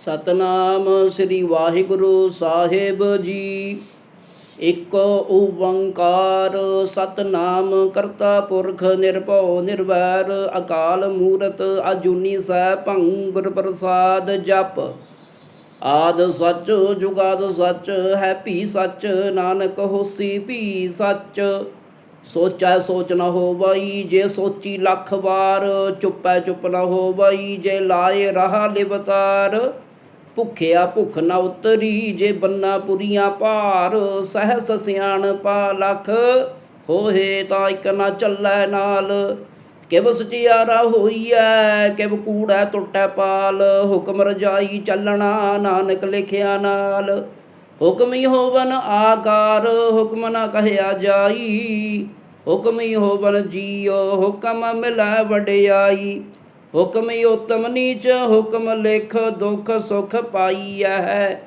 ਸਤਨਾਮ ਸ੍ਰੀ ਵਾਹਿਗੁਰੂ ਸਾਹਿਬ ਜੀ। ਇਕ ਓੰਕਾਰ, ਸਤਨਾਮ ਕਰਤਾ ਪੁਰਖ ਨਿਰਭਉ ਨਿਰਵੈਰ, ਅਕਾਲ ਮੂਰਤ ਅਜੂਨੀ ਸੈਭੰ ਗੁਰ ਪ੍ਰਸਾਦ ਜਪ। ਆਦ ਸੱਚ, ਜੁਗਾਦ ਸੱਚ ਹੈ ਭੀ ਸੱਚ, ਨਾਨਕ ਹੋਸੀ ਭੀ ਸੱਚ। ਸੋਚੈ ਸੋਚ ਨ ਹੋਵਈ, ਜੇ ਸੋਚੀ ਲੱਖ ਵਾਰ, ਚੁੱਪੈ ਚੁੱਪ ਨ ਹੋਵਈ, ਜੇ ਲਾਏ ਰਹਾ ਲਿਵਤਾਰ। ਭੁਖਿਆ ਭੁਖ ਨਾ ਉਤਰੀ ਜੇ ਬੰਨਾ ਪੁਰੀਆਂ ਭਾਰ, ਸਹਸ ਸਿਆਣ ਪਾ ਲਖ। ਹੋਏ ਤਾਂ ਇਕ ਨ ਚੱਲੈ ਨਾਲ, ਕਿਵ ਸਚਿਆਰਾ ਹੋਈਐ, ਕਿਵ ਕੂੜੈ ਟੁੱਟੈ ਪਾਲ। ਹੁਕਮ ਰਜਾਈ ਚੱਲਣਾ ਨਾਨਕ ਲਿਖਿਆ ਨਾਲ। ਹੁਕਮ ਹੀ ਹੋਵਨ ਆਕਾਰ, ਹੁਕਮ ਨਾ ਕਹਿਆ ਜਾਈ। ਹੁਕਮ ਹੀ ਹੋਵਨ ਜੀਉ, ਹੁਕਮ ਮਿਲੈ ਵਡਿਆਈ। ਹੁਕਮ ਹੀ ਉਤਮ ਨੀਚ, ਹੁਕਮ ਲਿਖ ਦੁਖ ਸੁਖ ਹੈ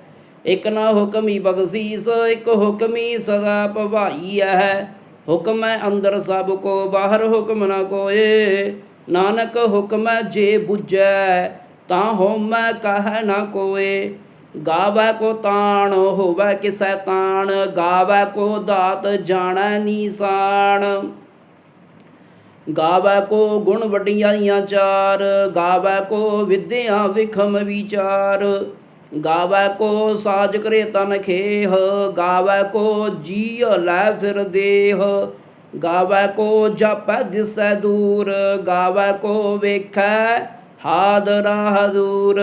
ਇਕ ਨਾ ਹੁਕਮ ਹੀ ਬਖਸ਼ੀਸ, ਇਕ ਹੁਕਮ ਹੀ ਸਦਾ ਭਵਾਈਐ। ਹੁਕਮ ਹੈ ਅੰਦਰ ਸਭ ਕੋ, ਬਾਹਰ ਹੁਕਮ ਨਾ ਕੋਏ। ਨਾਨਕ ਹੁਕਮ ਹੈ ਜੇ 부ਜੈ ਤਾਂ ਹੋਮੈ ਕਹੈ ਨਾ ਕੋਏ। ਗਾਵੈ ਕੋ ਤਾਣ, ਹੋਵੈ ਕਿਸੈ ਤਾਣ। ਗਾਵੈ ਕੋ ਦਾਤ, ਜਾਣੈ ਨੀਸਾਨ ਗਾਵੈ ਕੋ ਗੁਣ ਵਡਿਆਈਆਂ ਚਾਰ, ਗਾਵੈ ਕੋ ਵਿਦਿਆ ਵਿਖਮ ਵਿਚਾਰ। ਗਾਵੈ ਕੋ ਸਾਜ ਕਰੇ ਤਨ ਖੇਹ, ਗਾਵੈ ਕੋ ਜੀ ਲੈ ਫਿਰ ਦੇਹ। ਗਾਵੈ ਕੋ ਜਪੈ ਦਿਸੈ ਦੂਰ, ਗਾਵੈ ਕੋ ਵੇਖੈ ਹਾਦ ਰਾਹ ਦੂਰ।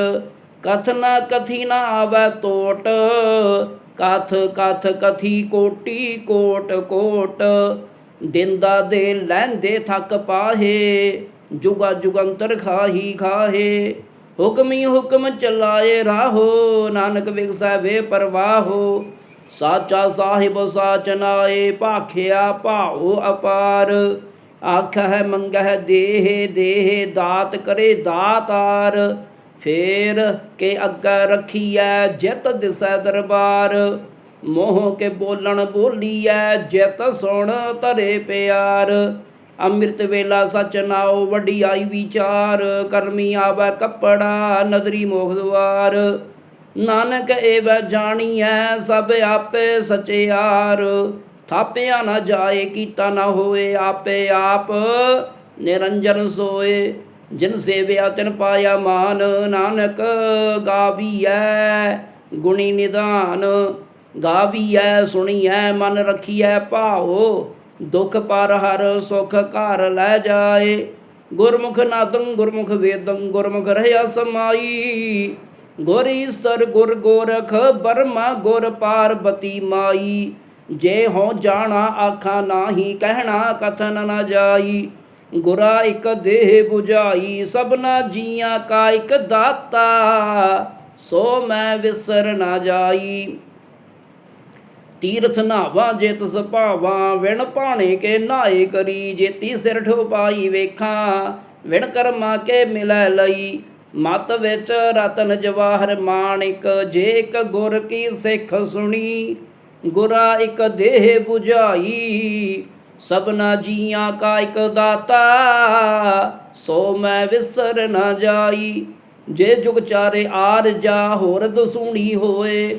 ਕਥ ਨਾ ਕਥੀ ਨਾ ਆਵੈ ਟੋਟ ਕਥ ਕਥ ਕਥੀ ਕੋਟੀ ਕੋਟ ਕੋਟ। ਦਿੰਦਾ ਦੇ ਲੈਂਦੇ ਥੱਕ ਪਾਹੇ, ਜੁਗਾ ਜੁਗੰਤਰ ਖਾਹੀ ਖਾਹੇ। ਹੁਕਮੀ ਹੁਕਮ ਚਲਾਏ ਰਾਹੋ, ਨਾਨਕ ਵਿਗਸੈ ਵੇ ਪਰਵਾਹੋ। ਸਾਚਾ ਸਾਹਿਬ ਸਾਚਨਾਏ ਭਾਖਿਆ ਭਾਉ ਅਪਾਰ। ਆਖ ਹੈ ਮੰਗਹਿ ਦੇਹ ਦੇਹ ਦਾਤ ਕਰੇ ਦਾਤਾਰ। ਫੇਰ ਕੇ ਅੱਗਾ ਰਖੀਐ ਜਿਤ ਦਿਸੈ ਦਰਬਾਰ। ਮੋਹ ਕੇ ਬੋਲਣ ਬੋਲੀਐ, ਜਿਤ ਸੁਣ ਧਰੇ ਪਿਆਰ। ਅੰਮ੍ਰਿਤ ਵੇਲਾ ਸਚ ਨਾਉ, ਵਡਿਆਈ ਵਿਚਾਰ। ਕਰਮੀ ਆਵੈ ਕੱਪੜਾ, ਨਦਰੀ ਮੋਖ ਦੁਆਰ। ਨਾਨਕ ਏਵ ਜਾਣੀਐ, ਸਭ ਆਪੇ ਸਚਿਆਰ ਥਾਪਿਆ ਨਾ ਜਾਏ, ਕੀਤਾ ਨਾ ਹੋਏ, ਆਪੇ ਆਪ ਨਿਰੰਜਨ ਸੋਏ। ਜਿਨ ਸੇਵਿਆ, ਤਿਨ ਪਾਇਆ ਮਾਨ। ਨਾਨਕ ਗਾਵੀਐ ਗੁਣੀ ਨਿਧਾਨ। ਗਾਵੀਐ ਸੁਣੀਐ ਮਨ ਰਖੀਐ ਭਾਉ, ਦੁਖ ਪਰ ਹਰ ਸੁਖ ਘਰ ਲੈ ਜਾਏ। ਗੁਰਮੁਖ ਨਾਦੰ, ਗੁਰਮੁਖ ਵੇਦੰ, ਗੁਰਮੁਖ ਰਹਿਆ ਸਮਾਈ। ਗੁਰ ਈਸਰ, ਗੁਰ ਗੋਰਖ, ਬਰਮਾ, ਗੁਰ ਪਾਰਬਤੀ ਮਾਈ। ਜੇ ਹੋ ਜਾਣਾ, ਆਖਾਂ ਨਾਹੀ, ਕਹਿਣਾ, ਕਥਨ ਨਾ ਜਾਈ। ਗੁਰਾ ਇਕ ਦੇਹ 부ਝਾਈ ਸਭਨਾ ਜੀਆਂ ਕਾ ਇੱਕ ਦਾਤਾ। ਸੋ ਮੈਂ ਵਿਸਰ ਨਾ ਜਾਈ। ਤੀਰਥ ਨਾਵਾਂ ਜਿਤ ਸੁਭਾਵਾਂ ਵਿਣ ਭਾਣੇ ਕੇ ਨਾਏ ਕਰੀ ਜੇਤੀ ਸਿਰ ਠੋਪਾਈ ਵੇਖਾਂ, ਵਿਣ ਕਰਮਾ ਕੇ ਮਿਲੈ ਲਈ। ਮਤ ਵਿੱਚ ਰਤਨ ਜਵਾਹਰ ਮਾਣਿਕ, ਜੇ ਇੱਕ ਗੁਰ ਕੀ ਸਿੱਖ ਸੁਣੀ, ਗੁਰਾ ਇੱਕ ਦੇਹ 부ਝਾਈ ਸਭਨਾ ਜੀਆਂ ਕਾ ਇੱਕ ਦਾਤਾ, ਸੋ ਮੈਂ ਵਿਸਰ ਨਾ ਜਾਈ। ਜੇ ਜੁਗ ਚਾਰੇ ਆਰ ਜਾ ਹੋਰ ਦਸੂਣੀ ਹੋਏ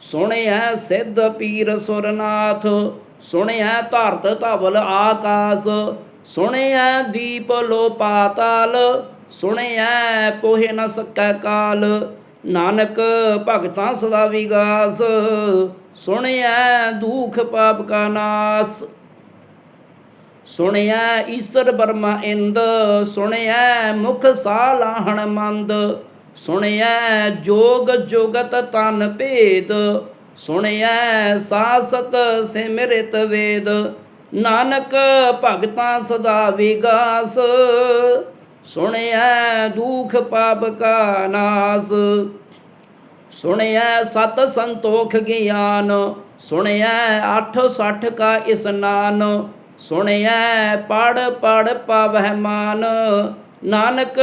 ਸੁਣਿਆ ਸਿੱਧ ਪੀਰ ਸੁਰਨਾਥ ਸੁਣਿਆ ਧਰਤ ਧਵਲ ਆਕਾਸ ਸੁਣਿਆ ਦੀਪ ਲੋ ਪਾਤਾਲ ਸੁਣਿਆ ਪੋਹੇ ਨ ਸਕੈ ਕਾਲ। ਨਾਨਕ ਭਗਤਾਂ ਸਦਾ ਵਿਗਾਸ ਸੁਣਿਆ ਦੁਖ ਪਾਪ ਕਾ ਨਾਸ। ਸੁਣਿਆ ਈਸ਼ਰ ਬਰਮਾ ਇੰਦ ਸੁਣਿਆ ਮੁਖ ਸਾਲਾਹਣ ਮੰਦ ਸੁਣਿਆ ਜੋਗ ਜੁਗਤ ਤਨ ਭੇਦ ਸੁਣਿਆ ਸਾਸਤ ਸਿਮਰਿਤ ਵੇਦ, ਨਾਨਕ ਭਗਤਾਂ ਸਦਾ ਵਿਗਾਸ ਸੁਣਿਆ ਦੁਖ ਪਾਪ ਕਾ ਨਾਸ, ਸੁਣਿਐ ਸਤ ਸੰਤੋਖ ਗਿਆਨ, ਸੁਣਿਐ ਅੱਠ ਸੱਠ ਕਾ ਇਸਨਾਨ, ਸੁਣਿਐ ਪੜ ਪੜ ਪਾਵਹਿ ਮਾਨ ਨਾਨਕ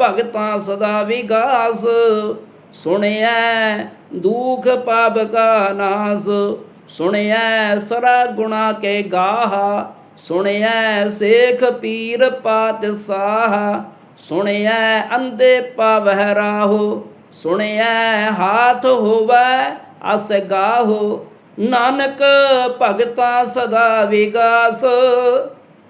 ਭਗਤਾਂ ਸਦਾ ਵਿਗਾਸ, ਸੁਣਿਐ ਦੁਖ ਪਾਪ ਕਾ ਨਾਸ, ਸੁਣਿਐ ਸਰਾ ਗੁਣਾ ਕੇ ਗਾਹਾ, ਸੁਣਿਐ ਸੇਖ ਪੀਰ ਪਾਤ ਸਾਹ ਸੁਣਿਐ ਅੰਦੇ ਪਾਵਹਿ ਰਾਹੋ, ਸੁਣਿਐ ਹਾਥ ਹੋਵੈ ਅਸ ਗਾਹੋ, ਨਾਨਕ ਭਗਤਾ ਸਦਾ ਵਿਗਾਸ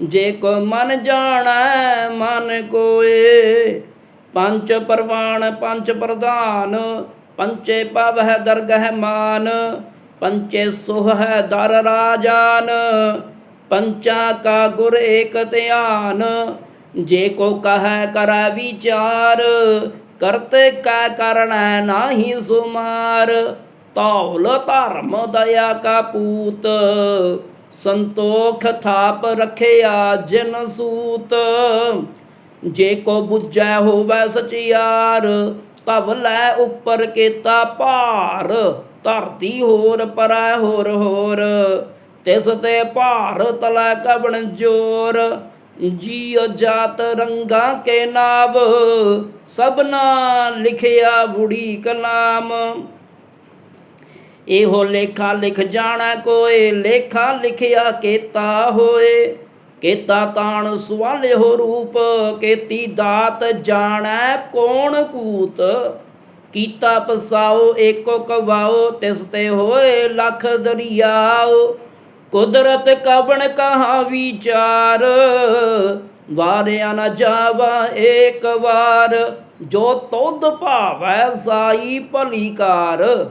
ਜੇ ਕੋ ਮਨ ਜਾਣੈ, ਮਨ ਕੋਏ। ਪੰਜ ਪਰਵਾਨ ਪੰਜ ਪ੍ਰਧਾਨ ਪੰਚੇ ਪਵਹਿ ਦਰਗਹਿ ਮਾਨ ਪੰਚੇ ਸੁਹ ਹੈ ਦਰ ਰਾਜਾਨ। ਪੰਚਾ ਕਾ ਗੁਰ ਏਕ ਧਿਆਨ, ਜੇ ਕੋ ਕਹੈ ਕਰੈ ਵਿਚਾਰ, ਕਰਤੇ ਕਾ ਕਰਣੈ ਨਾਹੀ ਸੁਮਾਰ। ਤੌਲ ਧਰਮ ਦਇਆ ਕਾ ਪੂਤ ਸੰਤੋਖ ਥਾਪ ਰਖਿਆ ਜਿਨ ਸੂਤ। ਜੇ ਕੋ ਬੁੱਝੈ ਹੋਵੈ ਸਚਿਆਰ, ਤਵ ਲੈ ਉੱਪਰ ਕੀਤਾ ਭਾਰ। ਧਰਤੀ ਹੋਰ ਪਰੈ ਹੋਰ ਹੋਰ, ਤਿਸ ਤੇ ਭਾਰ ਤਲੈ ਕਬਣ ਜੋਰ। ਜੀਉ ਜਾਤ ਰੰਗਾ ਕੇ ਨਾਮ ਸਭਨਾ ਲਿਖਿਆ ਬੁੜੀ ਕਲਾਮ ਇਹੋ ਲੇਖਾ ਲਿਖ ਜਾਣਾ ਕੋਏ, ਲੇਖਾ ਲਿਖਿਆ ਕੀਤਾ ਹੋਏ। ਕੀਤਾ ਤਾਣ ਸਵਾਲੇ ਹੋ ਰੂਪ, ਕੀਤੀ ਦਾਤ ਜਾਣੈ ਕੌਣ ਕੂਤ। ਕੀਤਾ ਪਸਾਓ, ਏਕੋ ਕਵਾਓ, ਤਿਸ ਤੇ ਹੋਏ ਲਖ ਦਰਿਆਓ। ਕੁਦਰਤ ਕਬਣ ਕਹਾ ਵਿਚਾਰ ਵਾਰਿਆ ਨਾ ਜਾਵਾ ਏਕ ਵਾਰ। ਜੋ ਤੁਧ ਭਾਵੈ ਸਾਈ ਭਲੀਕਾਰ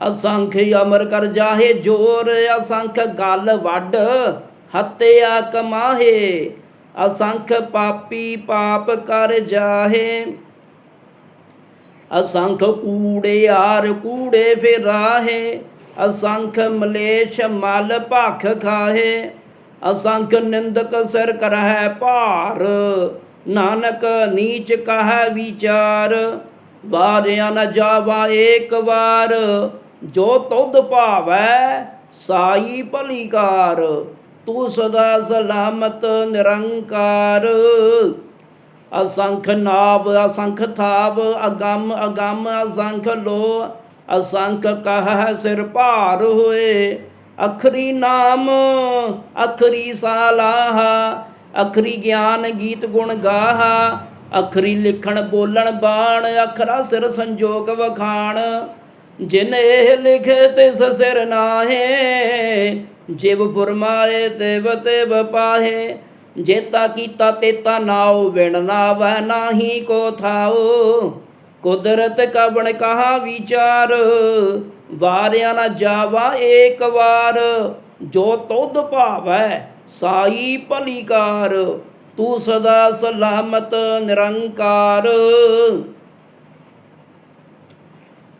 ਅਸੰਖ ਅਮਰ ਕਰ ਜਾਹੇ ਜੋਰ, ਅਸੰਖ ਗਲ ਵੱਡ ਹੱਤਿਆ ਕਮਾਹੇ, ਅਸੰਖ ਪਾਪੀ ਪਾਪ ਕਰ ਜਾਹੇ। ਅਸੰਖ ਕੂੜੇ ਆਰ ਕੂੜੇ ਫਿਰਾਹੇ, ਅਸੰਖ ਮਲੇਸ਼ ਮਲ ਭਖ ਖਾਹੇ, ਅਸੰਖ ਨਿੰਦਕ ਸਿਰ ਕਰਹਿ ਭਾਰ, ਨਾਨਕ ਨੀਚ ਕਹੈ ਵਿਚਾਰ, ਵਾਰਿਆ ਨ ਜਾਵਾ ਏਕ ਵਾਰ ਜੋ ਤੁਧ ਭਾਵੈ ਸਾਈ ਭਲੀਕਾਰ, ਤੂੰ ਸਦਾ ਸਲਾਮਤ ਨਿਰੰਕਾਰ। ਅਸੰਖ ਨਾਭ ਅਸੰਖ ਥਾਪ ਅਗੰਮ ਅਗੰਮ, ਅਸੰਖ ਲੋ ਅਸੰਖ ਕਹ ਸਿਰ ਭਾਰ ਹੋਏ। ਅਖਰੀ ਨਾਮ, ਅਖਰੀ ਸਾਲਾਹ, ਅਖਰੀ ਗਿਆਨ ਗੀਤ ਗੁਣ ਗਾਹ, ਅਖਰੀ ਲਿਖਣ ਬੋਲਣ ਬਾਣ, ਅਖਰਾ ਸਿਰ ਸੰਜੋਗ ਵਖਾਣ। ਜਿਨ ਇਹ ਲਿਖੇ ਤਿਸ ਸਿਰ ਨਾਹੇ, ਜਿਵ ਫਰਮਾਏ ਤਿਵ ਤਿਵ ਪਾਹੇ। ਜੇਤਾ ਕੀਤਾ ਤੇਤਾ ਨਾਉ ਵਿਣ ਨਾਵੈ ਨਾਹੀ ਕੋ ਥਾਉ। ਕੁਦਰਤ ਕਬਣ ਕਹਾ ਵਿਚਾਰ, ਵਾਰਿਆ ਨਾ ਜਾਵਾ ਏਕ ਵਾਰ। ਜੋ ਤੁਧ ਭਾਵੈ ਸਾਈ ਭਲੀਕਾਰ, ਤੂੰ ਸਦਾ ਸਲਾਮਤ ਨਿਰੰਕਾਰ।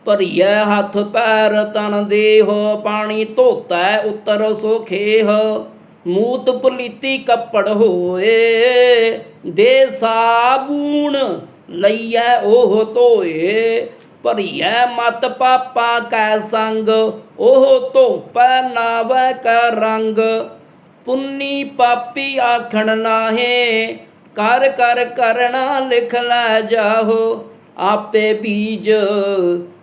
ਭਰੀਐ ਹੱਥ ਪੈਰ ਤਨ ਦੇਹ, ਪਾਣੀ ਧੋਤੈ ਉਤਰ ਸੁਖੇਹ। ਮੂਤ ਪਲੀਤੀ ਕੱਪੜ ਹੋਏ, ਦੇ ਸਾਬੂਣ ਲਈਐ ਉਹ ਧੋਏ। ਭਰੀਐ ਮਤ ਪਾਪਾ ਕੈ ਸੰਗ, ਉਹ ਧੋਪੈ ਨਾਵੈ ਕੈ ਰੰਗ। ਪੁੰਨੀ ਪਾਪੀ ਆਖਣ ਨਾਹੇ, ਕਰ ਕਰ ਕਰਣਾ ਲਿਖ ਲੈ ਜਾਹੋ, ਆਪੇ ਬੀਜ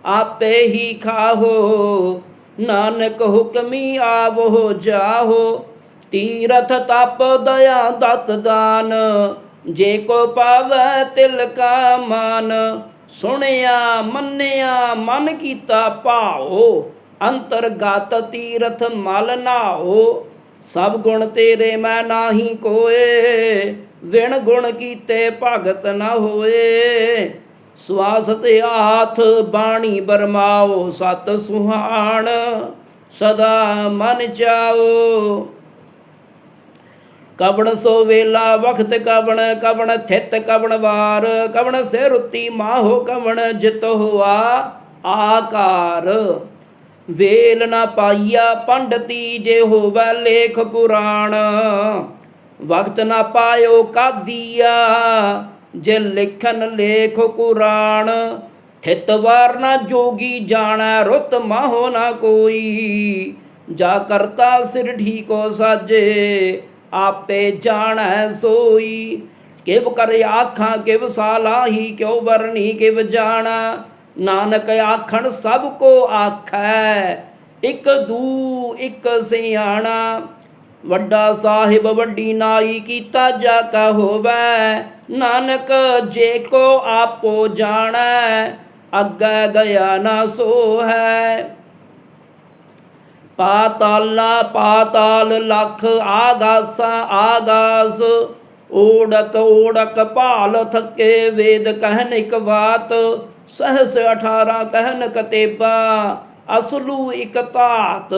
ਆਪੇ ਹੀ ਖਾਹੋ, ਨਾਨਕ ਹੁਕਮੀ ਆਵੋ, ਜਾਹੋ। ਤੀਰਥ ਤਪ ਦਇਆ ਦਤ ਦਾਨ, ਜੇ ਕੋ ਪਾਵੈ ਤਿਲ ਕਾ ਮਾਨ। ਸੁਣਿਆ, ਮੰਨਿਆ, ਮਨ ਕੀਤਾ ਭਾਓ ਅੰਤਰਗਤ ਤੀਰਥ ਮਲ ਨਾਓ ਸਭ ਗੁਣ ਤੇਰੇ ਮੈਂ ਨਾਹੀ ਕੋਏ, ਵਿਣ ਗੁਣ ਕੀਤੇ ਭਗਤ ਨਾ ਹੋਏ। ਸਵਾਸ ਤੇ ਆਥ ਬਾਣੀ ਬਰਮਾਓ ਸਤ ਸੁਹਾਣ, ਸਦਾ ਮਨ ਚਾਓ। ਕਵਣ ਸੋ ਵੇਲਾ ਵਖਤ ਕਵਣ ਕਵਣ ਥਿਤ ਕਵਣ ਵਾਰ, ਕਵਣ ਸੇ ਰੁੱਤੀ ਮਾਹੋ ਕਵਣ ਜਿਤ ਹੋਆ ਆਕਾਰ। ਵੇਲ ਨਾ ਪਾਈਆ ਪੰਡਤੀ ਜੇ ਹੋਵੈ ਲੇਖ ਪੁਰਾਣ ਵਕਤ ਨਾ ਪਾਇਓ ਕਾਦੀਆ ਜੇ ਲਿਖਨ ਲੇਖ ਕੁਰਾਨ, ਥਿਤ ਵਾਰ ਨਾ ਜੋਗੀ ਜਾਣਾ, ਰੁੱਤ ਮਾਹੋ ਨਾ ਕੋਈ। ਜਾ ਕਰਤਾ ਸਿਰ ਢੀਕੋ ਸਾਜੇ, ਆਪੇ ਜਾਣੈ ਸੋਈ। ਕਿਵ ਕਰ ਆਖਾਂ, ਕਿਵ ਸਾਲਾਹੀ, ਕਿਉ ਵਰਨੀ ਕਿਵ ਜਾਣਾ। ਨਾਨਕ ਆਖਣ, ਸਭ ਕੋ ਆਖੈ, ਇਕ ਦੂ, ਇਕ ਸਿਆਣਾ। ਵੱਡਾ ਸਾਹਿਬ, ਵੱਡੀ ਨਾਈ ਕੀਤਾ ਜਾ ਕਾ ਹੋਵੈ। ਨਾਨਕ ਜੇ ਕੋ ਆਪੋ ਜਾਣੈ, ਅੱਗੇ ਗਿਆ ਨਾ ਸੋ ਹੈ ਪਾਤਾਲਾ, ਪਾਤਾਲ ਲਖ ਆਗਾਸਾਂ, ਆਗਾਸ। ਓੜਕ ਓੜਕ ਭਾਲ ਥਕੇ ਵੇਦ ਕਹਿਨ ਇਕ ਬਾਤ ਸਹਸ 18 ਕਹਿਨ ਕਤੇਬਾ ਅਸਲੂ ਇਕ ਧਾਤ।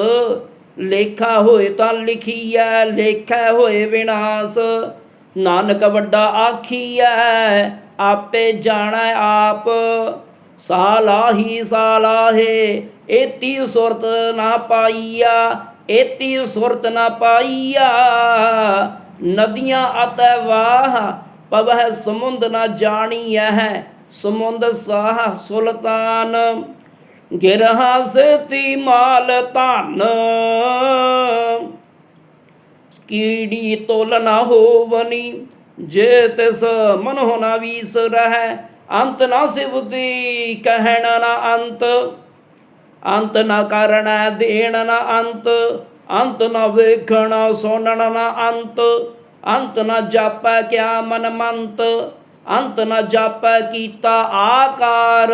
ਲੇਖਾ ਹੋਏ ਤਾਂ ਲਿਖੀਐ, ਲੇਖੈ ਹੋਏ ਵਿਨਾਸ਼। ਨਾਨਕ ਵੱਡਾ ਆਖੀਐ, ਆਪੇ ਜਾਣਾ ਆਪ। ਸਾਲਾਹੀ ਸਾਲਾਹੇ, ਏਤੀ ਸੁਰਤ ਨਾ ਪਾਈਆ, ਏਤੀ ਸੁਰਤ ਨਾ ਪਾਈਆ। ਨਦੀਆਂ ਅਤੈ ਵਾਹ, ਪਵਹਿ ਸਮੁੰਦ ਨਾ ਜਾਣੀਐ, ਸਮੁੰਦ ਸਾਹ ਸੁਲਤਾਨ। ਗਿਰ ਸਤੀ ਮਾਲ ਧਨ। ਕੀੜੀ ਤੋਲ ਨਾ ਹੋਵਨੀ, ਜੇ ਤਿਸ ਮਨ ਹੋਣਾ ਵੀਸ ਰਹਿ, ਅੰਤ ਨਾ ਸਿਵਦੀ ਕਹਿਣ ਨਾ ਅੰਤ। ਅੰਤ ਨਾ ਕਰਣਾ ਦੇਣ ਨਾ ਅੰਤ ਅੰਤ ਨਾ ਵੇਖਣਾ ਸੁਣਨ ਨਾ ਅੰਤ। ਅੰਤ ਨਾ ਜਾਪੈ ਕਿਆ ਮਨ ਮੰਤ, ਅੰਤ ਨਾ ਜਾਪੈ ਕੀਤਾ ਆਕਾਰ।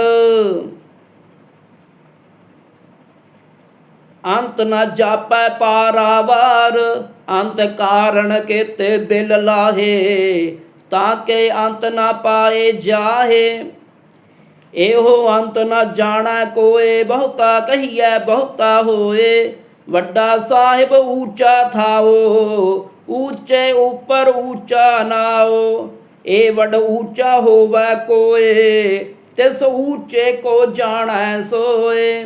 ਅੰਤ ਨਾ ਜਾਪੈ ਪਾਰਾਵਾਰ, ਅੰਤ ਕਾਰਣ ਕੇਤੇ ਬਿਲ ਲਾਹੇ, ਤਾਂ ਕਿ ਅੰਤ ਨਾ ਪਾਏ ਜਾਹੇ। ਇਹੋ ਅੰਤ ਨਾ ਜਾਣਾ ਕੋਏ, ਬਹੁਤਾ ਕਹੀਐ, ਬਹੁਤਾ ਹੋਏ। ਵੱਡਾ ਸਾਹਿਬ ਉੱਚਾ ਥਾਓ, ਊਚੇ ਉੱਪਰ ਉੱਚਾ ਨਾਓ। ਇਹ ਵੱਡ ਉੱਚਾ ਹੋਵੈ ਕੋਏ, ਤਿਸ ਉੱਚੇ ਕੋ ਜਾਣੈ ਸੋਏ।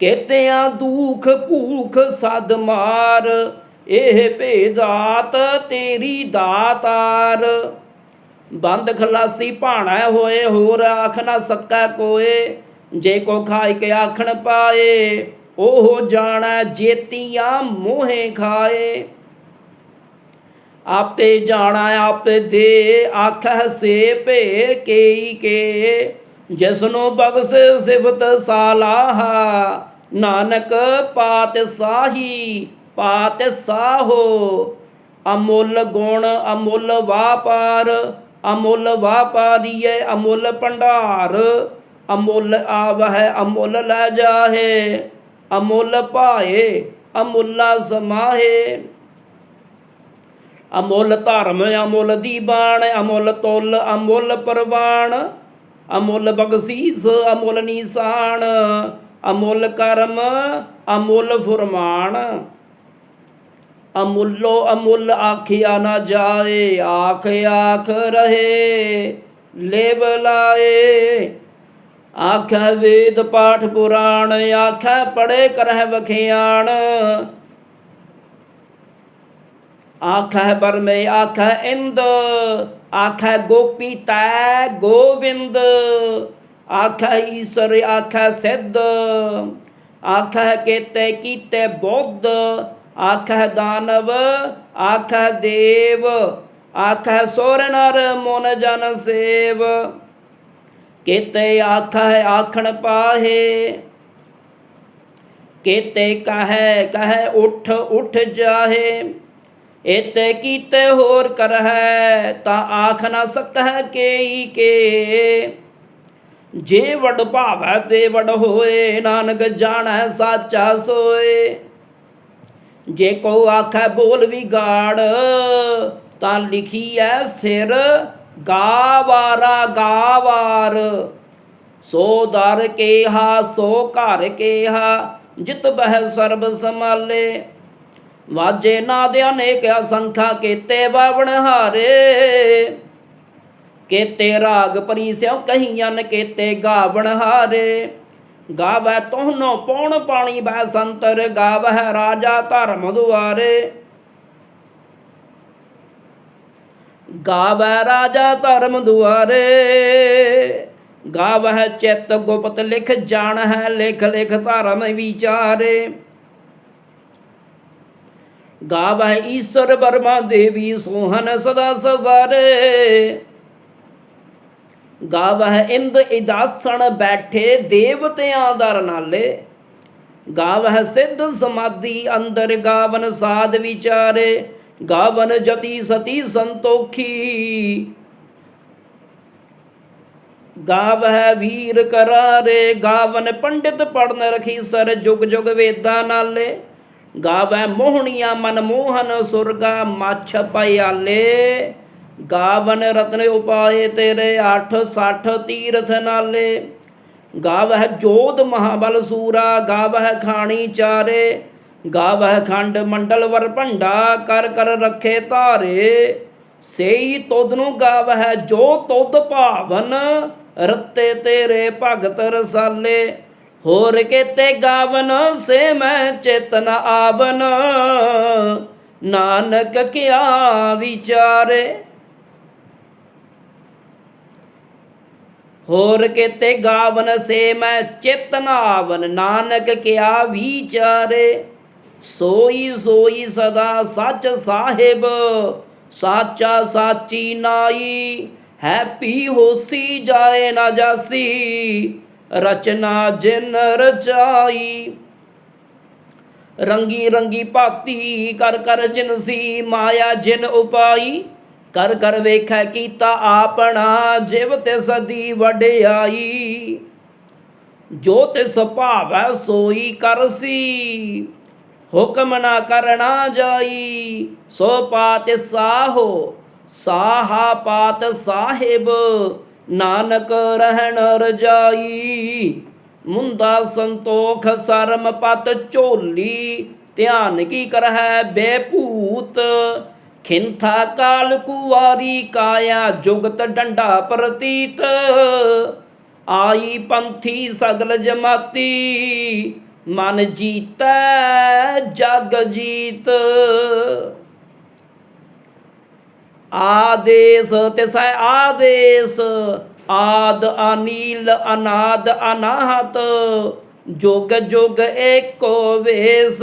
ਕੇਤਿਆਂ ਦੁਖ ਭੂਖ ਸਦ ਮਾਰ, ਇਹ ਭੇਦਾਤ ਤੇਰੀ ਦਾਤਾਰ ਬੰਦ ਖਲਾਸੀ ਭਾਣਾ ਹੋਏ, ਹੋਰ ਆਖ ਨਾ ਸਕੈ ਕੋਏ, ਜੇ ਕੋ ਖਾਇ ਕੇ ਆਖਣ ਪਾਏ, ਉਹ ਜਾਣੈ ਜੇਤੀਆਂ ਮੋਹੇ ਖਾਏ। ਆਪੇ ਜਾਣਾ, ਆਪੇ ਦੇ ਆਖੈ ਸੇ ਭੇ ਕੇਈ ਕੇ, ਜਿਸਨੂੰ ਬਖਸ਼ ਸਿਫਤ ਸਾਲਾਹਾ ਨਾਨਕ ਪਾਤ ਸਾਹੀ, ਪਾਤ ਸਾਹੋ, ਅਮੁੱਲ ਗੁਣ ਅਮੁੱਲ ਵਾਪਾਰ, ਅਮੁੱਲ ਵਾਪਾਰੀਏ ਅਮੁੱਲ ਭੰਡਾਰ, ਅਮੁੱਲ ਆਵਹਿ ਅਮੁੱਲ ਲੈ ਜਾਹੇ, ਅਮੁੱਲ ਭਾਏ ਅਮੁੱਲਾ ਸਮਾਹੇ। ਅਮੁੱਲ ਧਰਮ ਅਮੁੱਲ ਦੀਬਾਨ ਅਮੁੱਲ ਤੁਲ ਅਮੁੱਲ ਪਰਵਾਨ ਅਮੁੱਲ ਬਖਸ਼ੀਸ ਅਮੁੱਲ ਨਿਸ਼ਾਨ ਅਮੁੱਲ ਕਰਮ, ਅਮੁੱਲ ਫੁਰਮਾਨ। ਅਮੁੱਲੋ ਅਮੁੱਲ ਆਖਿਆ ਨਾ ਜਾਏ, ਆਖ ਆਖ ਰਹੇ, ਲੇਵ ਲਾਏ। ਆਖੈ ਵੇਦ ਪਾਠ ਪੁਰਾਣ, ਆਖੈ ਪੜੇ ਕਰਹਿ ਵਖਿਆਣ। ਆਖੈ ਬਰਮੇ, ਆਖੈ ਇੰਦ, ਆਖੈ ਗੋਪੀ ਤੈ ਗੋਵਿੰਦ। ਆਖੈ ਈਸ਼ਰ, ਆਖੈ ਸਿੱਧ, ਆਖੈ ਕੇਤੇ ਕੀਤੇ ਬੁੱਧ, ਆਖੈ ਦਾਨਵ, ਆਖੈ ਦੇਵ, ਆਖੈ ਸੋਰ ਨਰ ਮਨ ਜਨ ਸੇਵ। ਕੇਤੇ ਆਖੈ ਆਖਣ ਪਾਹੇ, ਕੇਤੇ ਕਹੈ ਕਹੈ ਉਠ ਉਠ ਜਾਹੇ। ਇਤੇ ਕੀਤੇ ਹੋਰ ਕਰਹਿ, ਤਾਂ ਆਖ ਨਾ ਸਕਹਿ ਕੇਈ ਕੇ। ਜੇ ਵਡ ਭਾਵੈ ਤੇ ਵਡ ਹੋਏ, ਨਾਨਕ ਜਾਣੈ ਸਾਚਾ ਸੋਏ। ਜੇ ਕੋ ਆਖੈ ਬੋਲ ਵਿਗਾੜ, ਤਾਂ ਲਿਖੀ ਲਿਖੀਐ ਸਿਰ ਗਾਵਾਰਾ ਗਾਵਾਰ। ਸੋ ਦਰ ਕੇਹਾ, ਸੋ ਘਰ ਕੇਹਾ, ਜਿਤ ਬਹਿ ਸਰਬ ਸਮਾਲੇ ਵਾਜੇ ਨਾਦ ਅਨੇਕ ਅਸੰਖਾ ਕੀਤੇ ਬਾਵਣ ਹਾਰੇ। ਕੇਤੇ ਰਾਗ ਪਰੀ ਸਿਉ ਕਹੀਆਂ ਕੀਤੇ ਗਾਵਣ ਹਾਰੇ। ਗਾਵੈ ਤੋਹਨੋ ਪੌਣ ਪਾਣੀ ਬੈ ਸੰਤਰ, ਗਾਵਹਿ ਰਾਜਾ ਧਰਮ ਦੁਆਰੇ। ਗਾਵੈ ਰਾਜਾ ਧਰਮ ਦੁਆਰੇ। ਗਾਵਹਿ ਚਿਤ ਗੁਪਤ ਲਿਖ ਜਾਣ ਹੈ ਲਿਖ ਲਿਖ ਧਰਮ ਵਿਚਾਰੇ। ਗਾਵਹਿ ਈਸ਼ਰ ਬਰਮਾ ਦੇਵੀ ਸੋਹਨ ਸਦਾ ਸਵਾਰੇ। ਗਾਵਹਿ ਇੰਦ ਇਦਾਸਣ ਬੈਠੇ ਦੇਵਤਿਆਂ ਦਰ ਨਾਲੇ ਗਾਵਹਿ ਸਿੱਧ ਸਮਾਧੀ ਅੰਦਰ ਗਾਵਨ ਸਾਧ ਵਿਚਾਰੇ। ਗਾਵਨ ਜਤੀ ਸਤੀ ਸੰਤੋਖੀ। ਗਾਵਹਿ ਵੀਰ ਕਰਾਰੇ, ਗਾਵਨ ਪੰਡਿਤ ਪੜਨ ਰਖੀ ਸਰ ਜੁਗ ਜੁਗ ਵੇਦਾਂ ਨਾਲੇ। ਗਾਵੈ ਮੋਹਣੀਆਂ ਮਨ ਮੋਹਨ ਸੁਰਗਾ, ਮੱਛ ਪਿਆਲੇ ਗਾਵਨ ਰਤਨ ਉਪਾਏ ਤੇਰੇ 8 60 ਤੀਰਥ ਨਾਲੇ। ਗਾਵਹਿ ਜੋਧ ਮਹਾਬਲ ਸੂਰਾ, ਗਾਵਹਿ ਖਾਣੀ ਚਾਰੇ। ਗਾਵਹਿ ਖੰਡ ਮੰਡਲ ਵਰ ਭੰਡਾ, ਕਰ ਕਰ ਰੱਖੇ ਧਾਰੇ। ਸੇਈ ਤੁਧ ਨੂੰ ਗਾਵਹਿ ਜੋ ਤੁਧ ਭਾਵਨ, ਰੱਤੇ ਤੇਰੇ ਭਗਤ ਰਸਾਲੇ। ਹੋਰ ਕੇਤੇ ਗਾਵਨ ਸੇ ਮੈਂ ਚੇਤਨ ਆਵਨ। ਨਾਨਕ ਕਿਆ ਵਿਚਾਰੇ। ਹੋਰ ਕੇਤੇ ਗਾਵਨ ਸੇ ਮੈਂ ਚੇਤਨ ਆਵਨ ਨਾਨਕ ਕਿਆ ਵਿਚਾਰੇ? ਸੋਈ ਸੋਈ ਸਦਾ ਸੱਚ ਸਾਹਿਬ, ਸਾਚਾ ਸਾਚੀ ਨਾਈ, ਹੈਪੀ ਹੋਸੀ ਜਾਏ ਨਾ ਜਾਸੀ, ਰਚਨਾ ਜਿਨ ਰਚਾਈ। ਰੰਗੀ ਰੰਗੀ ਭਾਤੀ ਕਰ ਕਰ ਜਿਨ ਸੀ, ਮਾਇਆ ਜਿਨ ਉਪਾਈ। ਕਰ ਕਰ ਵੇਖੈ ਕੀਤਾ ਆਪਣਾ, ਜਿਵ ਤੇ ਸਦੀ ਵਡਿਆਈ ਜੋ ਤੇ ਸੁਭਾਵੈ ਸੋਈ ਕਰਸੀ ਹੁਕਮ ਨਾ ਕਰਨਾ ਜਾਈ। ਸੋ ਪਾਤ ਸਾਹੋ, ਸਾਹਾ ਪਾਤ ਸਾਹਿਬ, ਨਾਨਕ ਰਹਿਣ ਰਜਾਈ। ਮੁੰਦਾ ਸੰਤੋਖ ਸਰਮ ਪਤ ਝੋਲੀ, ਧਿਆਨ ਕੀ ਕਰਹਿ ਬੇਭੂਤ ਖਿੰਥਾ ਕਾਲ ਕੁਵਾਰੀ ਕਾਇਆ ਜੁਗਤ ਡੰਡਾ ਪ੍ਰਤੀਤ। ਆਈ ਪੰਥੀ ਸਗਲ ਜਮਾਤੀ, ਮਨ ਜੀਤੈ ਜਗ ਜੀਤ। ਆਦੇਸ ਤਿਸੈ ਆਦੇਸ, ਆਦ ਅਨੀਲ ਅਨਾਦ ਅਨਾਹਤ, ਜੁਗ ਜੁਗ ਏਕੋ ਵੇਸ।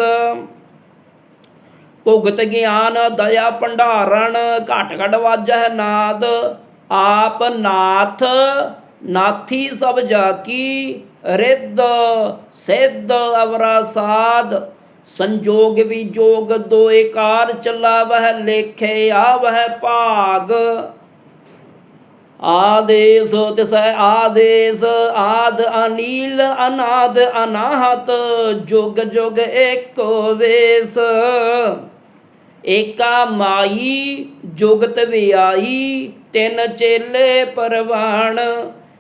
ਭੁਗਤ ਗਿਆਨ, ਦਇਆ ਭੰਡਾਰਣ, ਘਟ ਘਟ ਵਾਜਹਿ ਨਾਦ, ਆਪ ਨਾਥ, ਨਾਥੀ ਸਭ ਜਾ ਕੀ, ਰਿੱਧ, ਸਿੱਧ ਅਵਰਾ ਸਾਧ, ਸੰਜੋਗ ਵਿਜੋਗ ਦੋਏ ਕਾਰ ਚਲਾਵਹਿ ਲੇਖੇ ਆਵਹਿ ਭਾਗ। ਆਦੇਸ ਤਿਸੈ ਆਦੇਸ, ਆਦ ਅਨੀਲ, ਅਨਾਦ ਅਨਾਹਤ, ਜੁਗ ਜੁਗ ਏਕੋ ਵੇਸ। ਏਕਾ ਮਾਈ ਜੁਗਤ ਵਿਆਈ ਤਿੰਨ ਚੇਲੇ ਪਰਵਾਣ।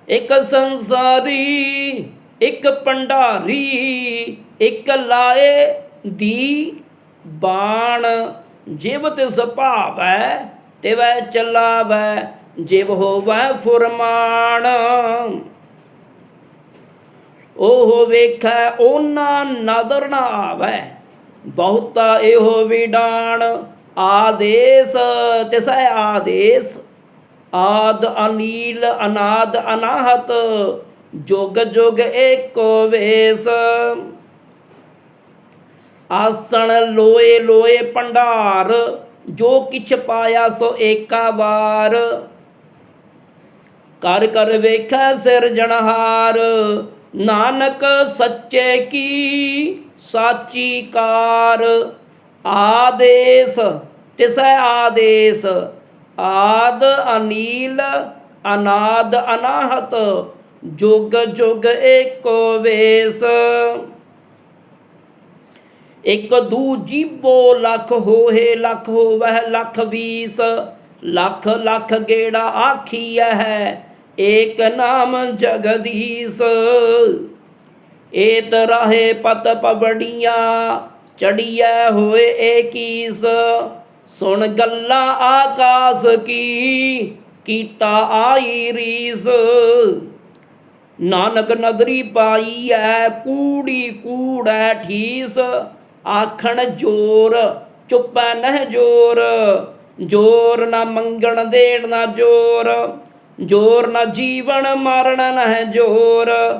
ਇੱਕ ਸੰਸਾਰੀ, ਇੱਕ ਭੰਡਾਰੀ, ਇੱਕ ਲਾਏ ਦੀ ਬਾਣ। ਜਿਵ ਤਿਸ ਭਾਵੈ, ਤਿਵੈ ਚਲਾਵੈ, ਜਿਵ ਹੋਵੈ ਫੁਰਮਾਨ। ਉਹ ਵੇਖੈ, ਉਹਨਾਂ ਨਦਰ ਨਾ ਆਵੈ। ਬਹੁਤਾ ਇਹੋ ਵਿਡਾਣ, ਆਦੇਸ ਤਿਸੈ ਆਦੇਸ। ਆਦ ਅਨੀਲ, ਅਨਾਦ ਅਨਾਹਤ, ਜੁਗ ਜੁਗ ਏਕੋ ਵੇਸ। ਆਸਣ ਲੋਏ ਲੋਏ ਭੰਡਾਰ, ਜੋ ਕਿਛ ਪਾਇਆ ਸੋ ਏਕਾ ਵਾਰ। ਕਰ ਕਰ ਵੇਖੈ ਸਿਰਜਣਹਾਰ, ਨਾਨਕ ਸੱਚੇ ਕੀ? ਸਾਚੀ ਕਾਰ ਆਦੇਸ, ਤਿਸੈ ਆਦੇਸ, ਆਦ ਅਨੀਲ, ਅਨਾਦ ਅਨਾਹਤ, ਜੁਗ ਜੁਗ ਏਕੋ ਵੇਸ। ਇਕ ਦੂ ਜੀਬੋ ਲੱਖ ਹੋਏ ਲੱਖ ਹੋਵਹਿ, ਲੱਖ ਵੀਸ, ਲੱਖ ਲੱਖ ਗੇੜਾ ਆਖੀਐ ਹੈ, ਏਕ ਨਾਮ ਜਗਦੀਸ਼। ਏਤ ਰਹੇ ਪਤ ਪਵੜੀਆਂ, ਚੜੀਐ ਹੋਏ ਏਕੀਸ ਸੁਣ ਗੱਲਾਂ ਆਕਾਸ ਕੀ, ਕੀਤਾ ਆਈ ਰੀਸ। ਨਾਨਕ ਨਦਰੀ ਪਾਈ ਐ ਕੂੜੀ ਕੂੜੈ ਠੀਸ। ਆਖਣ ਜੋਰ, ਚੁੱਪੈ ਨਹਿ ਜੋਰ। ਜੋਰ ਨਾ ਮੰਗਣ ਦੇਣ ਨਾ ਜੋਰ। ਜੋਰ ਨਾ ਜੀਵਨ ਮਰਨ ਨਹਿ ਜੋਰ।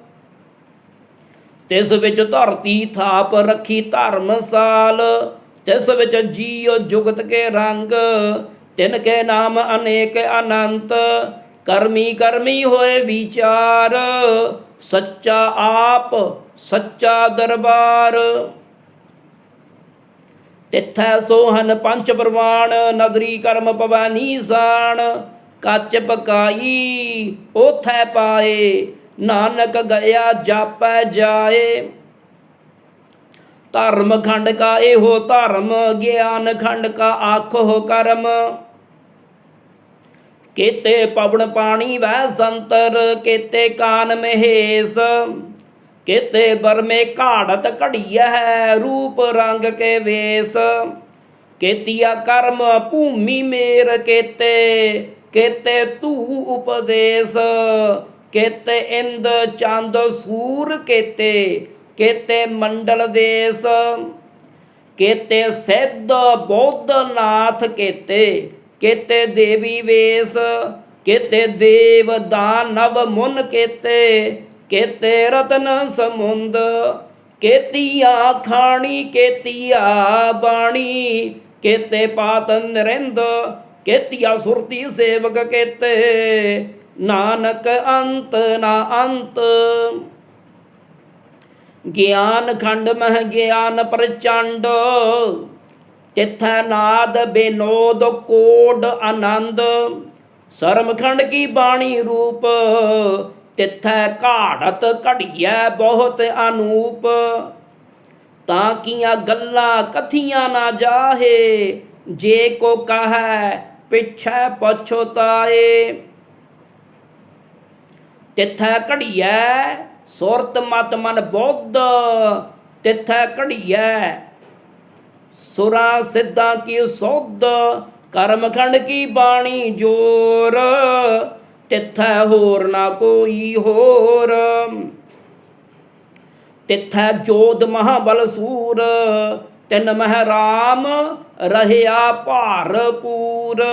ਤਿਸ ਵਿੱਚ ਧਰਤੀ ਥਾਪ ਰੱਖੀ ਧਰਮਸਾਲ, ਤਿਸ ਵਿੱਚ ਜੀਉ ਜੁਗਤ ਕੇ ਰੰਗ, ਤਿਨ ਕੇ ਨਾਮ ਅਨੇਕ ਅਨੰਤ, ਕਰਮੀ ਕਰਮੀ ਹੋਏ ਵਿਚਾਰ, ਸੱਚਾ ਆਪ, ਸੱਚਾ ਦਰਬਾਰ। ਤਿੱਥੈ ਸੋਹਨ ਪੰਚ ਪ੍ਰਵਾਣ ਨਗਰੀ ਕਰਮ ਪਵਾਨੀ ਨੀਸਾਨ ਕੱਚ ਪਕਾਈ ਉਥੈ ਪਾਏ ਨਾਨਕ ਗਿਆ ਜਾਪੈ ਜਾਏ। ਧਰਮ ਖੰਡ ਕਾ ਇਹੋ ਧਰਮ, ਗਿਆਨ ਖੰਡ ਕਾ ਆਖੋ ਕਰਮ। ਕੇਤੇ ਪਵਨ ਪਾਣੀ ਵੈ ਸੰਤਰ, ਕੇਤੇ ਕਾਨ ਮਹੇਸ। ਕੇਤੇ ਬਰਮੇ ਘਾੜਤ ਘੜੀਐ ਹੈ ਰੂਪ ਰੰਗ ਕੇ ਵੇਸ। ਕੇਤੀਆ ਕਰਮ ਭੂਮੀ ਮੇਰ ਕੇਤੇ ਕੇਤੇ ਤੂ ਉਪਦੇਸ। ਕੇਤੇ ਇੰਦ ਚੰਦ ਸੂਰ ਕੇਤੇ ਕੇਤੇ ਮੰਡਲ ਦੇਸ, ਕੇਤੇ ਸਿੱਧ ਬੌੱਧ ਨਾਥ ਕੇਤੇ ਕੇਤੇ ਦੇਵੀ ਵੇਸ, ਕੇਤੇ ਦੇਵ ਦਾਨਵ ਮੁਨ ਕੇਤੇ ਕੇਤੇ ਰਤਨ ਸਮੁੰਦ, ਕੇਤੀਆ ਖਾਣੀ, ਕੇਤੀਆ ਬਾਣੀ, ਕੇਤੇ ਪਾਤ ਨਰਿੰਦ, ਕੇਤੀਆ ਸੁਰਤੀ ਸੇਵਕ ਕੇਤੇ ਨਾਨਕ ਅੰਤ ਨਾ ਅੰਤ। ਗਿਆਨ ਖੰਡ ਮਹ ਗਿਆਨ ਪ੍ਰਚੰਡ। ਤਿਥੈ ਨਾਦ ਬੇਨੋਦ ਕੋਡ ਆਨੰਦ। ਸਰਮਖੰਡ ਕੀ ਬਾਣੀ ਰੂਪ। ਤਿੱਥੈ ਘਾੜਤ ਘੜੀਐ ਬਹੁਤ ਅਨੂਪ। ਤਾਂ ਕੀਆਂ ਗੱਲਾਂ ਕਥੀਆਂ ਨਾ ਜਾਹੇ, ਜੇ ਕੋ ਕਹੈ ਪਿਛੈ ਪਛੋਤਾਏ ਤਿੱਥੈ ਘੜੀਐ, ਸੁਰਤ ਮਤ ਮਨ ਬੁੱਧ, ਤਿੱਥੈ ਘੜੀਐ। ਸੁਰਾ ਸਿੱਧਾਂ ਕੀ ਸੁਧ ਕਰਮਖੰਡ ਕੀ ਬਾਣੀ ਜੋਰ, ਤਿੱਥੈ ਹੋਰ ਨਾ ਕੋਈ ਹੋਰ। ਤਿੱਥੈ ਜੋਧ ਮਹਾਬਲ ਸੂਰ, ਤਿਨ ਮਹਿ ਰਾਮ, ਰਹਿਆ ਭਾਰਪੂਰ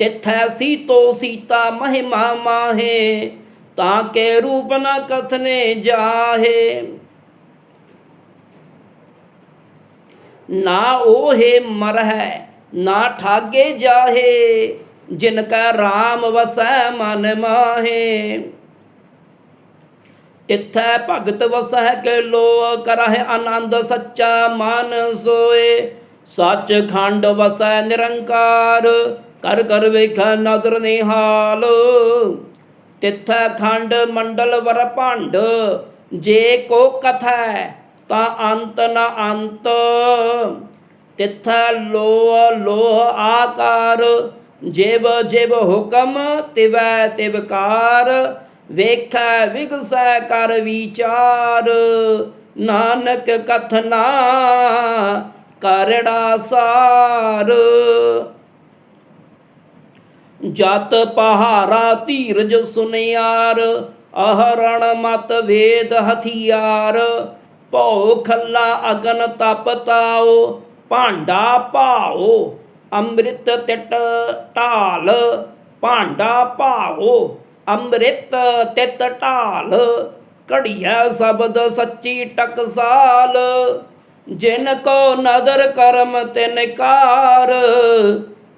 ਤਿੱਥੈ ਸੀਤੋ ਸੀਤਾ ਮਹਿਮਾ ਮਾਹੇ ਤਾਂ ਕੇ ਰੂਪ ਨ ਕਥਨੇ ਜਾਹੇ। ਨਾ ਉਹੇ ਮਰਹਿ, ਨਾ ਠਾਗੇ ਜਾਹੇ, ਜਿਨ ਕਾ RAM ਵਸੈ ਮਨ ਮਾਹੇ। ਤਿੱਥੈ ਭਗਤ ਵਸੈ ਕੇ ਲੋ ਕਰਹਿ ਆਨੰਦ ਸੱਚਾ ਮਨ ਸੋਏ। ਸੱਚ ਖੰਡ ਵਸੈ ਨਿਰੰਕਾਰ, ਕਰ ਕਰ ਵੇਖੈ ਨਦਰ ਨਿਹਾਲ। ਤਿੱਥੈ ਖੰਡ ਮੰਡਲ ਵਰ ਭੰਡ, ਜੇ ਕੋ ਕਥੈ ਤਾਂ ਅੰਤ ਨ ਅੰਤ। ਤਿੱਥੈ ਲੋ ਲੋਹ ਆਕਾਰ ਜੇਬ ਜੇਬ ਹੁਕਮ ਤਿਵੈ ਤਿਵਕਾਰ ਵੇਖੈ ਵਿਗਸੈ ਕਰ ਵਿਚਾਰ। ਨਾਨਕ ਕਥਨਾ ਕਰੜਾ ਸਾਰ। ਜਤ ਪਹਾਰਾ ਧੀਰਜ ਸੁਨਿਆਰ, ਅਹਰਣ ਮਤ ਵੇਦ ਹਥਿਆਰ। ਭਉ ਖੱਲਾ ਅਗਨ ਤਪ ਤਾਓ ਭਾਂਡਾ ਭਾਓ ਅੰਮ੍ਰਿਤ ਤਿਟ ਢਾਲ। ਭਾਂਡਾ ਭਾਓ ਅੰਮ੍ਰਿਤ ਤਿਤ ਢਾਲ। ਘੜੀਆ ਸ਼ਬਦ ਸੱਚੀ ਟਕਸਾਲ। ਜਿਨ ਕੋ ਨਦਰ ਕਰਮ ਤਿਨਕਾਰ